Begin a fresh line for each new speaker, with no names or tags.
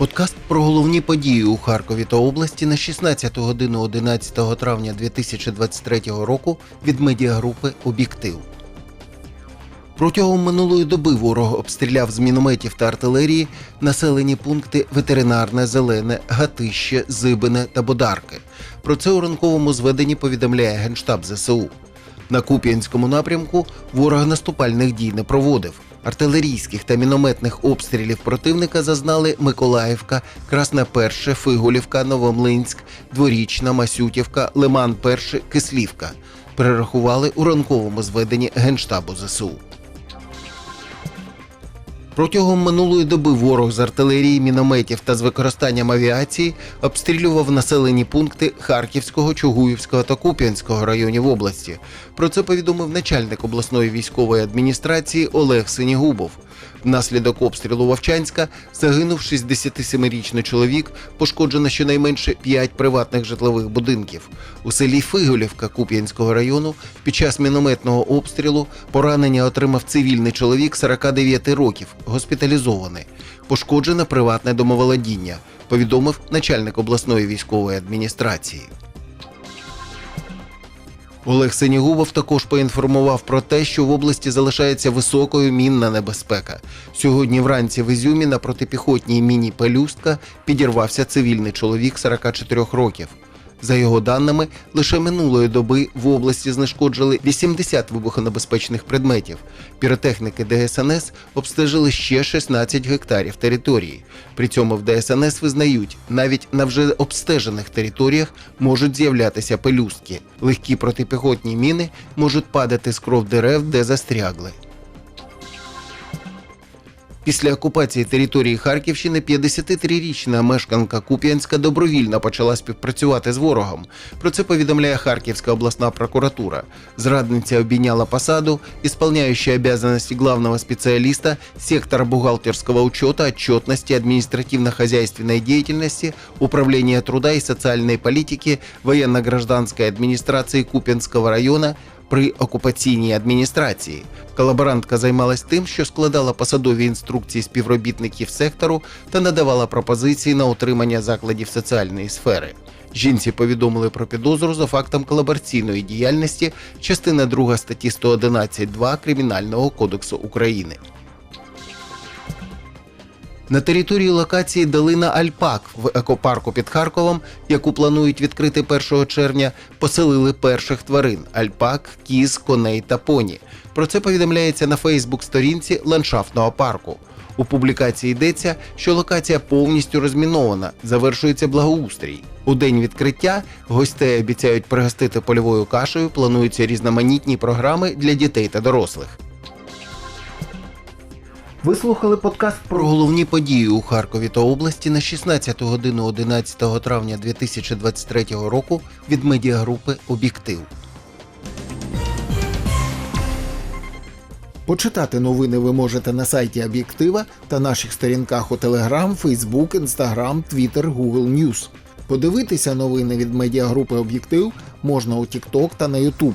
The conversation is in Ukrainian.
Подкаст про головні події у Харкові та області на 16 годину 11 травня 2023 року від медіагрупи Об'єктив. Протягом минулої доби ворог обстріляв з мінометів та артилерії населені пункти Ветеринарне, Зелене, Гатище, Зибине та Бодарки. Про це у ранковому зведенні повідомляє Генштаб ЗСУ. На Куп'янському напрямку ворог наступальних дій не проводив. Артилерійських та мінометних обстрілів противника зазнали Миколаївка, Красне Перше, Фиголівка, Новомлинськ, Дворічна, Масютівка, Лиман Перше, Кислівка. Перерахували у ранковому зведенні Генштабу ЗСУ. Протягом минулої доби ворог з артилерії, мінометів та з використанням авіації обстрілював населені пункти Харківського, Чугуївського та Куп'янського районів області. Про це повідомив начальник обласної військової адміністрації Олег Синігубов. Внаслідок обстрілу Вовчанська загинув 67-річний чоловік, пошкоджено щонайменше 5 приватних житлових будинків. У селі Фиголівка Куп'янського району під час мінометного обстрілу поранення отримав цивільний чоловік 49 років, госпіталізований. Пошкоджено приватне домоволодіння, повідомив начальник обласної військової адміністрації. Олег Синігубов також поінформував про те, що в області залишається високою мінна небезпека. Сьогодні вранці в Ізюмі на протипіхотній міні Пелюстка підірвався цивільний чоловік 44 років. За його даними, лише минулої доби в області знешкоджили 80 вибухонебезпечних предметів. Піротехніки ДСНС обстежили ще 16 гектарів території. При цьому в ДСНС визнають, навіть на вже обстежених територіях можуть з'являтися пелюстки. Легкі протипіхотні міни можуть падати з кров дерев, де застрягли. Після окупації території Харківщини 53-річна мешканка Куп'янська добровільно почала співпрацювати з ворогом. Про це повідомляє Харківська обласна прокуратура. Зрадниця обійняла посаду, исполняющая обязанности главного специалиста сектора бухгалтерского учета, отчетности, административно-хозяйственной деятельности, управления труда и социальной политики военно-гражданской администрации Куп'янського району при окупаційній адміністрації. Колаборантка займалась тим, що складала посадові інструкції співробітників сектору та надавала пропозиції на утримання закладів соціальної сфери. Жінці повідомили про підозру за фактом колабораційної діяльності, частина 2 статті 111.2 Кримінального кодексу України. На території локації Долина Альпак в екопарку під Харковом, яку планують відкрити 1 червня, поселили перших тварин альпак, кіз, коней та поні. Про це повідомляється на Фейсбук-сторінці ландшафтного парку. У публікації йдеться, що локація повністю розмінована, завершується благоустрій. У день відкриття гостей обіцяють пригостити польовою кашею, плануються різноманітні програми для дітей та дорослих. Ви слухали подкаст про головні події у Харкові та області на 16 годину 11 травня 2023 року від медіагрупи Об'єктив. Почитати новини ви можете на сайті Об'єктива та наших сторінках у Telegram, Facebook, Instagram, Twitter, Google News. Подивитися новини від медіагрупи Об'єктив можна у TikTok та на YouTube.